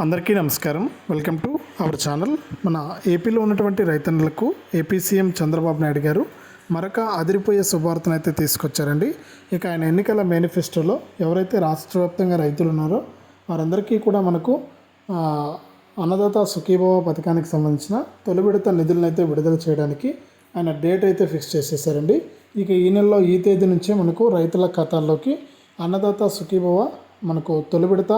అందరికీ నమస్కారం. Welcome to our channel మన ఏపీలో ఉన్నటువంటి రైతన్నులకు ఏపీ సీఎం చంద్రబాబు నాయుడు గారు మరొక అదిరిపోయే శుభార్తను అయితే తీసుకొచ్చారండి. ఇక ఆయన ఎన్నికల మేనిఫెస్టోలో ఎవరైతే రాష్ట్ర వ్యాప్తంగా రైతులు ఉన్నారో వారందరికీ కూడా మనకు అన్నదాత సుఖీభవ పథకానికి సంబంధించిన తొలి విడత నిధులను అయితే విడుదల చేయడానికి ఆయన డేట్ అయితే ఫిక్స్ చేసేసారండి. ఇక ఈ నెలలో ఈ తేదీ నుంచే మనకు రైతుల ఖాతాల్లోకి అన్నదాత సుఖీభవ మనకు తొలి విడత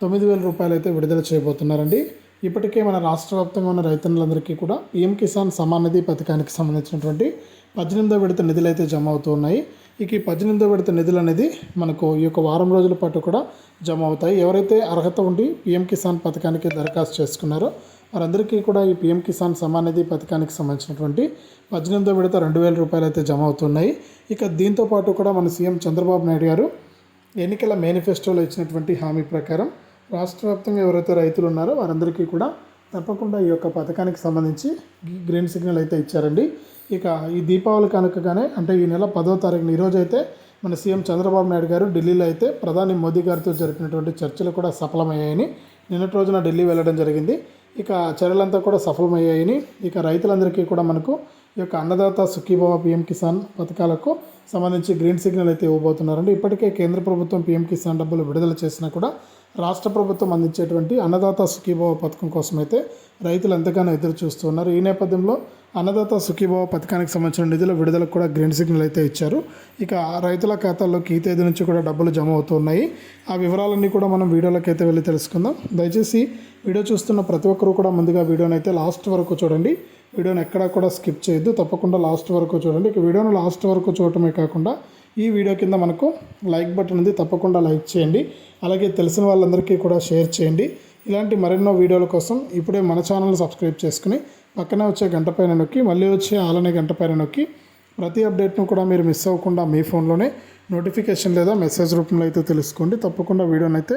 తొమ్మిది వేల రూపాయలు అయితే విడుదల చేయబోతున్నారండి. ఇప్పటికే మన రాష్ట్ర వ్యాప్తంగా ఉన్న రైతన్నులందరికీ కూడా పీఎం కిసాన్ సమానిధి పథకానికి సంబంధించినటువంటి పద్దెనిమిదో విడత నిధులు అయితే జమ అవుతున్నాయి ఇక ఈ పద్దెనిమిదో విడత నిధులు అనేది మనకు ఈ యొక్క వారం రోజుల పాటు కూడా జమ అవుతాయి. ఎవరైతే అర్హత ఉండి పీఎం కిసాన్ పథకానికి దరఖాస్తు చేసుకున్నారో వారందరికీ కూడా ఈ పీఎం కిసాన్ సమానిధి పథకానికి సంబంధించినటువంటి పద్దెనిమిదో విడత రెండు వేల రూపాయలు అయితే జమ అవుతున్నాయి. ఇక దీంతో పాటు కూడా మన సీఎం చంద్రబాబు నాయుడు గారు ఎన్నికల మేనిఫెస్టోలో ఇచ్చినటువంటి హామీ ప్రకారం రాష్ట్ర వ్యాప్తంగా ఎవరైతే రైతులు ఉన్నారో వారందరికీ కూడా తప్పకుండా ఈ యొక్క పథకానికి సంబంధించి గ్రీన్ సిగ్నల్ అయితే ఇచ్చారండి. ఇక ఈ దీపావళి కనుకగానే అంటే ఈ నెల పదో తారీఖున ఈరోజు అయితే మన సీఎం చంద్రబాబు నాయుడు గారు ఢిల్లీలో అయితే ప్రధాని మోదీ గారితో జరిపినటువంటి చర్చలు కూడా సఫలమయ్యాయని నిన్నటి రోజున ఢిల్లీ వెళ్ళడం జరిగింది. ఇక చర్యలంతా కూడా సఫలమయ్యాయని ఇక రైతులందరికీ కూడా మనకు ఈ యొక్క అన్నదాత సుఖీభావ పిఎం కిసాన్ పథకాలకు సంబంధించి గ్రీన్ సిగ్నల్ అయితే ఇవ్వబోతున్నారండి. ఇప్పటికే కేంద్ర ప్రభుత్వం పిఎం కిసాన్ డబ్బులు విడుదల చేసినా కూడా రాష్ట్ర ప్రభుత్వం అందించేటువంటి అన్నదాత సుఖీభావ పథకం కోసం అయితే రైతులు ఎంతగానో ఎదురు చూస్తున్నారు ఈ నేపథ్యంలో అన్నదాత సుఖీభావ పథకానికి సంబంధించిన నిధుల విడుదలకు కూడా గ్రీన్ సిగ్నల్ అయితే ఇచ్చారు. ఇక రైతుల ఖాతాల్లోకి ఈ తేదీ నుంచి కూడా డబ్బులు జమ అవుతున్నాయి ఆ వివరాలన్నీ కూడా మనం వీడియోలోకి అయితే వెళ్ళి తెలుసుకుందాం. దయచేసి వీడియో చూస్తున్న ప్రతి ఒక్కరూ కూడా ముందుగా వీడియోని అయితే లాస్ట్ వరకు చూడండి. వీడియోని ఎక్కడా కూడా స్కిప్ చేయొద్దు. తప్పకుండా లాస్ట్ వరకు చూడండి. ఇక వీడియోని లాస్ట్ వరకు చూడటమే కాకుండా ఈ వీడియో కింద మనకు లైక్ బటన్ ఉంది. తప్పకుండా లైక్ చేయండి. అలాగే తెలిసిన వాళ్ళందరికీ కూడా షేర్ చేయండి. ఇలాంటి మరెన్నో వీడియోల కోసం ఇప్పుడే మన ఛానల్ సబ్స్క్రైబ్ చేసుకుని పక్కనే వచ్చే గంట పైన నొక్కి మళ్ళీ వచ్చే ఆలనే గంట పైన నొక్కి ప్రతి అప్డేట్ను కూడా మీరు మిస్ అవ్వకుండా మీ ఫోన్లోనే నోటిఫికేషన్ లేదా మెసేజ్ రూపంలో అయితే తెలుసుకోండి. తప్పకుండా వీడియోనైతే అయితే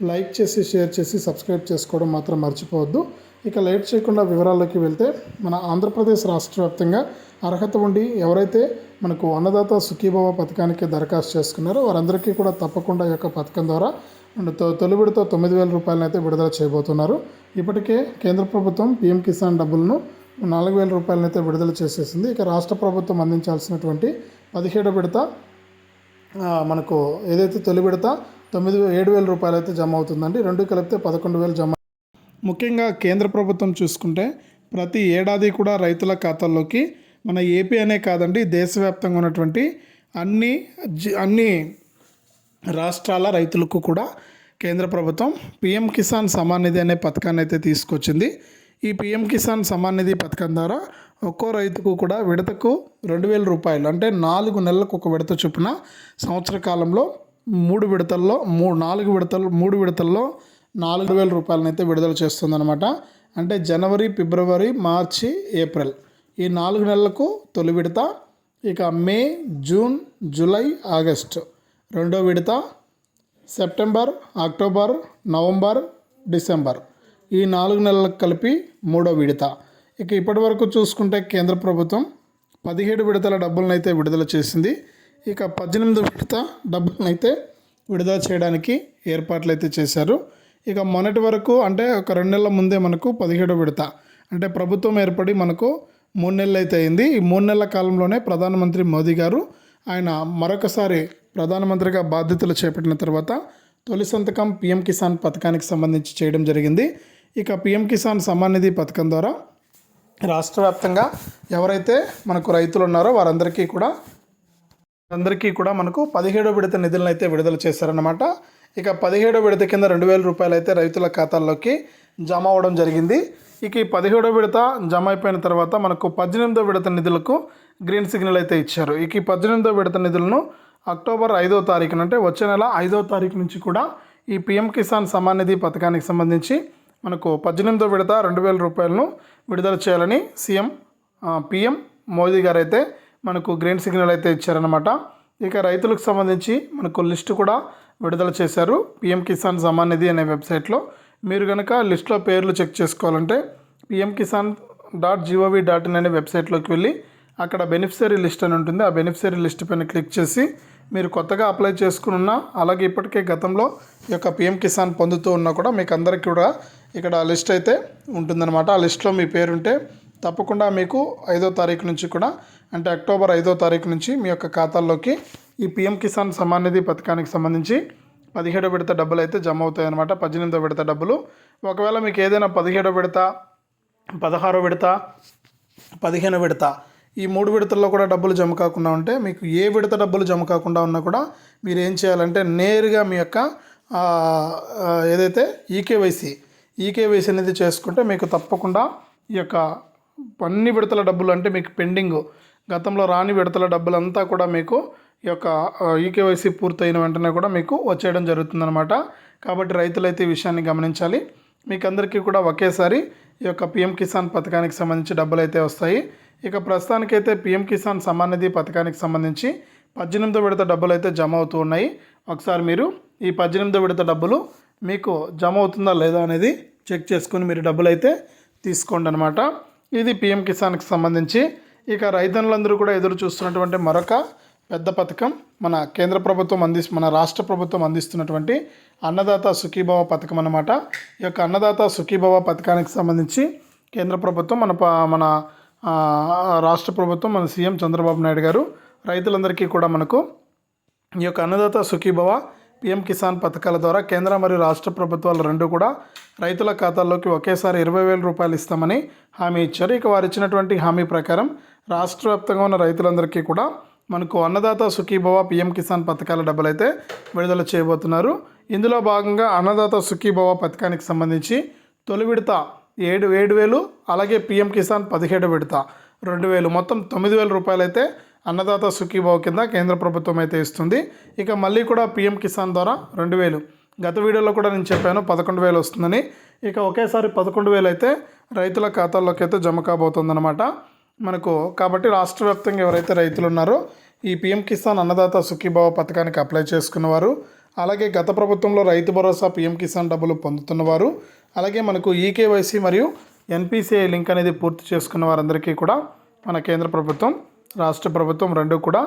లైక్ చేసి షేర్ చేసి సబ్స్క్రైబ్ చేసుకోవడం మాత్రం మర్చిపోవద్దు. ఇక లేట్ చేయకుండా వివరాల్లోకి వెళ్తే మన ఆంధ్రప్రదేశ్ రాష్ట్ర వ్యాప్తంగా అర్హత ఉండి ఎవరైతే మనకు అన్నదాత సుఖీభవ పథకానికి దరఖాస్తు చేసుకున్నారో వారందరికీ కూడా తప్పకుండా ఈ యొక్క పథకం ద్వారా తొ- తొలి విడత తొమ్మిది వేల రూపాయలను అయితే విడుదల చేయబోతున్నారు. ఇప్పటికే కేంద్ర ప్రభుత్వం పీఎం కిసాన్ డబ్బులను నాలుగు వేల రూపాయలను అయితే విడుదల చేసేసింది. ఇక రాష్ట్ర ప్రభుత్వం అందించాల్సినటువంటి పదిహేడు విడత మనకు ఏదైతే తొలి విడత తొమ్మిది ఏడు వేల రూపాయలు అయితే జమ అవుతుందండి. రెండు కలిపితే పదకొండు వేలు జమ ముఖ్యంగా కేంద్ర ప్రభుత్వం చూసుకుంటే ప్రతి ఏడాది కూడా రైతుల ఖాతాల్లోకి మన ఏపీ అనే కాదండి దేశవ్యాప్తంగా ఉన్నటువంటి అన్ని అన్ని రాష్ట్రాల రైతులకు కూడా కేంద్ర ప్రభుత్వం పిఎం కిసాన్ సమాన్ నిధి అనే పథకాన్ని అయితే తీసుకొచ్చింది. ఈ పిఎం కిసాన్ సమాన్ నిధి పథకం ద్వారా ఒక్కో రైతుకు కూడా విడతకు రెండు వేల రూపాయలు అంటే నాలుగు నెలలకు ఒక విడత చొప్పున సంవత్సర కాలంలో మూడు విడతల్లో మూడు నాలుగు విడతలు మూడు విడతల్లో నాలుగు వేల రూపాయలనైతే విడుదల చేస్తుందన్నమాట. అంటే జనవరి ఫిబ్రవరి మార్చి ఏప్రిల్. ఈ నాలుగు నెలలకు తొలి విడత ఇక మే జూన్ జూలై ఆగస్టు. రెండో విడత సెప్టెంబర్ అక్టోబర్ నవంబర్ డిసెంబర్. ఈ నాలుగు నెలలకు కలిపి మూడో విడత. ఇక ఇప్పటి వరకు చూసుకుంటే కేంద్ర ప్రభుత్వం పదిహేడు విడతల డబ్బులను అయితే విడుదల చేసింది. ఇక పద్దెనిమిది విడత డబ్బులను అయితే విడుదల చేయడానికి ఏర్పాట్లు అయితే చేశారు. ఇక మొన్నటి వరకు అంటే ఒక రెండు నెలల ముందే మనకు పదిహేడు విడత. అంటే ప్రభుత్వం ఏర్పడి మనకు మూడు నెలలు అయితే అయింది. ఈ మూడు నెలల కాలంలోనే ప్రధానమంత్రి మోదీ గారు ఆయన మరొకసారి ప్రధానమంత్రిగా బాధ్యతలు చేపట్టిన తర్వాత తొలి సంతకం పిఎం కిసాన్ పథకానికి సంబంధించి చేయడం జరిగింది. ఇక పిఎం కిసాన్ సమ్మాన్ నిధి పథకం ద్వారా రాష్ట్ర వ్యాప్తంగా ఎవరైతే మనకు రైతులు ఉన్నారో వారందరికీ కూడా అందరికీ కూడా మనకు పదిహేడో విడత నిధులను అయితే విడుదల చేశారన్నమాట. ఇక పదిహేడో విడత కింద రెండు వేల రూపాయలు అయితే రైతుల ఖాతాల్లోకి జమ అవ్వడం జరిగింది. ఇక ఈ పదిహేడో విడత జమ అయిపోయిన తర్వాత మనకు పద్దెనిమిదో విడత నిధులకు గ్రీన్ సిగ్నల్ అయితే ఇచ్చారు. ఇక ఈ పద్దెనిమిదో విడత నిధులను అక్టోబర్ ఐదో తారీఖున అంటే వచ్చే నెల ఐదో తారీఖు నుంచి కూడా ఈ పిఎం కిసాన్ సమాన్ నిధి పథకానికి సంబంధించి మనకు పద్దెనిమిదో విడత రెండు వేల రూపాయలను విడుదల చేయాలని సీఎం పిఎం మోదీ గారు అయితే మనకు గ్రీన్ సిగ్నల్ అయితే ఇచ్చారనమాట ఇక రైతులకు సంబంధించి మనకు లిస్టు కూడా విడుదల చేశారు. పిఎం కిసాన్ సమాన్ నిధి అనే వెబ్సైట్లో మీరు కనుక లిస్ట్లో పేర్లు చెక్ చేసుకోవాలంటే PM Kisan dot G O V dot in అనే వెబ్సైట్లోకి వెళ్ళి అక్కడ బెనిఫిషరీ లిస్ట్ అని ఉంటుంది. ఆ బెనిఫిషరీ లిస్ట్ పైన క్లిక్ చేసి మీరు కొత్తగా అప్లై చేసుకుని అలాగే ఇప్పటికే గతంలో ఈ యొక్క పిఎం కిసాన్ పొందుతూ ఉన్నా కూడా మీకు అందరికీ కూడా ఇక్కడ లిస్ట్ అయితే ఉంటుందన్నమాట. ఆ లిస్ట్లో మీ పేరు ఉంటే తప్పకుండా మీకు ఐదో తారీఖు నుంచి కూడా అంటే అక్టోబర్ ఐదో తారీఖు నుంచి మీ యొక్క ఖాతాల్లోకి ఈ పిఎం కిసాన్ సమ్మాన్ నిధి పథకానికి సంబంధించి పదిహేడో విడత డబ్బులు అయితే జమ అవుతాయి అనమాట పద్దెనిమిదో విడత డబ్బులు. ఒకవేళ మీకు ఏదైనా పదిహేడో విడత పదహారో విడత పదిహేను విడత ఈ మూడు విడతల్లో కూడా డబ్బులు జమ కాకుండా ఉంటే మీకు ఏ విడత డబ్బులు జమ కాకుండా ఉన్నా కూడా మీరు ఏం చేయాలంటే నేరుగా మీ యొక్క ఏదైతే ఈకేవైసీ ఈకేవైసీ అనేది చేసుకుంటే మీకు తప్పకుండా ఈ యొక్క అన్ని విడతల డబ్బులు అంటే మీకు పెండింగ్ గతంలో రాని విడతల డబ్బులంతా కూడా మీకు ఈ యొక్క ఈకేవైసీ పూర్తయిన వెంటనే కూడా మీకు వచ్చేయడం జరుగుతుందన్నమాట. కాబట్టి రైతులైతే ఈ విషయాన్ని గమనించాలి. మీకు అందరికీ కూడా ఒకేసారి ఈ యొక్క పిఎం కిసాన్ పథకానికి సంబంధించి డబ్బులు అయితే వస్తాయి. ఇక ప్రస్తుతానికైతే పిఎం కిసాన్ సమ్మాన్ నిధి పథకానికి సంబంధించి పద్దెనిమిదో విడత డబ్బులు అయితే జమ అవుతూ ఉన్నాయి. ఒకసారి మీరు ఈ పద్దెనిమిదో విడత డబ్బులు మీకు జమ అవుతుందా లేదా అనేది చెక్ చేసుకుని మీరు డబ్బులు అయితే తీసుకోండి అనమాట ఇది పిఎం కిసాన్కి సంబంధించి ఇక రైతన్నులందరూ కూడా ఎదురు చూస్తున్నటువంటి మరొక పెద్ద పథకం మన కేంద్ర ప్రభుత్వం అంది మన రాష్ట్ర ప్రభుత్వం అందిస్తున్నటువంటి అన్నదాత సుఖీభవ పథకం అన్నమాట. ఈ యొక్క అన్నదాత సుఖీభవ పథకానికి సంబంధించి కేంద్ర ప్రభుత్వం మన ప- మన రాష్ట్ర ప్రభుత్వం మన సీఎం చంద్రబాబు నాయుడు గారు రైతులందరికీ కూడా మనకు ఈ యొక్క అన్నదాత సుఖీభవ పిఎం కిసాన్ పథకాల ద్వారా కేంద్ర మరియు రాష్ట్ర ప్రభుత్వాలు రెండు కూడా రైతుల ఖాతాల్లోకి ఒకేసారి ఇరవై వేల రూపాయలు ఇస్తామని హామీ ఇచ్చారు. ఇక వారు ఇచ్చినటువంటి హామీ ప్రకారం రాష్ట్ర వ్యాప్తంగా ఉన్న రైతులందరికీ కూడా మనకు అన్నదాత సుఖీభవ పిఎం కిసాన్ పథకాల డబ్బులు అయితే విడుదల చేయబోతున్నారు. ఇందులో భాగంగా అన్నదాత సుఖీభవ పథకానికి సంబంధించి తొలి విడత ఏడు ఏడు వేలు అలాగే పిఎం కిసాన్ పదిహేడు విడత రెండు వేలు మొత్తం తొమ్మిది వేల రూపాయలు అయితే అన్నదాత సుఖీభావ కింద కేంద్ర ప్రభుత్వం అయితే ఇస్తుంది. ఇక మళ్ళీ కూడా పిఎం కిసాన్ ద్వారా రెండు వేలు. గత వీడియోలో కూడా నేను చెప్పాను పదకొండు వేలు వస్తుందని. ఇక ఒకేసారి పదకొండు వేలు అయితే రైతుల ఖాతాల్లోకి అయితే జమ కాబోతుందన్నమాట. మనకు కాబట్టి రాష్ట్ర వ్యాప్తంగా ఎవరైతే రైతులు ఉన్నారో ఈ పిఎం కిసాన్ అన్నదాత సుఖీభావ పథకానికి అప్లై చేసుకున్నవారు అలాగే గత ప్రభుత్వంలో రైతు భరోసా పిఎం కిసాన్ డబ్బులు పొందుతున్నవారు అలాగే మనకు ఈకేవైసీ మరియు ఎన్పిసిఐ లింక్ అనేది పూర్తి చేసుకున్న వారందరికీ కూడా మన కేంద్ర ప్రభుత్వం రాష్ట్ర ప్రభుత్వం రెండు కూడా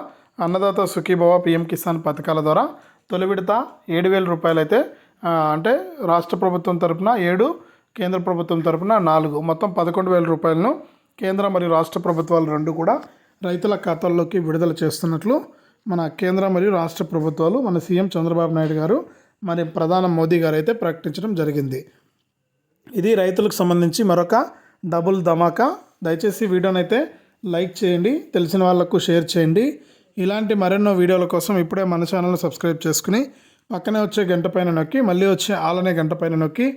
అన్నదాత సుఖీభవ పిఎం కిసాన్ పథకాల ద్వారా తొలి విడత ఏడు వేల రూపాయలు అయితే అంటే రాష్ట్ర ప్రభుత్వం తరపున ఏడు కేంద్ర ప్రభుత్వం తరపున నాలుగు. మొత్తం పదకొండు వేల రూపాయలను కేంద్ర మరియు రాష్ట్ర ప్రభుత్వాలు రెండు కూడా రైతుల ఖాతాల్లోకి విడుదల చేస్తున్నట్లు మన కేంద్ర మరియు రాష్ట్ర ప్రభుత్వాలు మన సీఎం చంద్రబాబు నాయుడు గారు మరి ప్రధాని మోదీ గారు అయితే ప్రకటించడం జరిగింది. ఇది రైతులకు సంబంధించి మరొక డబుల్ ధమాకా. దయచేసి వీడియోనైతే అయితే లైక్ చేయండి తెలిసిన వాళ్ళకు షేర్ చేయండి. ఇలాంటి మరెన్నో వీడియోల కోసం ఇప్పుడే మన ఛానల్ సబ్స్క్రైబ్ చేసుకుని పక్కనే వచ్చే గంట పైన నొక్కి మళ్ళీ వచ్చే ఆలనే గంట పైన నొక్కి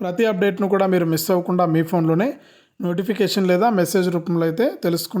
ప్రతి అప్డేట్ను కూడా మీరు మిస్ అవ్వకుండా మీ ఫోన్లోనే నోటిఫికేషన్ లేదా మెసేజ్ రూపంలో అయితే తెలుసుకుంటారు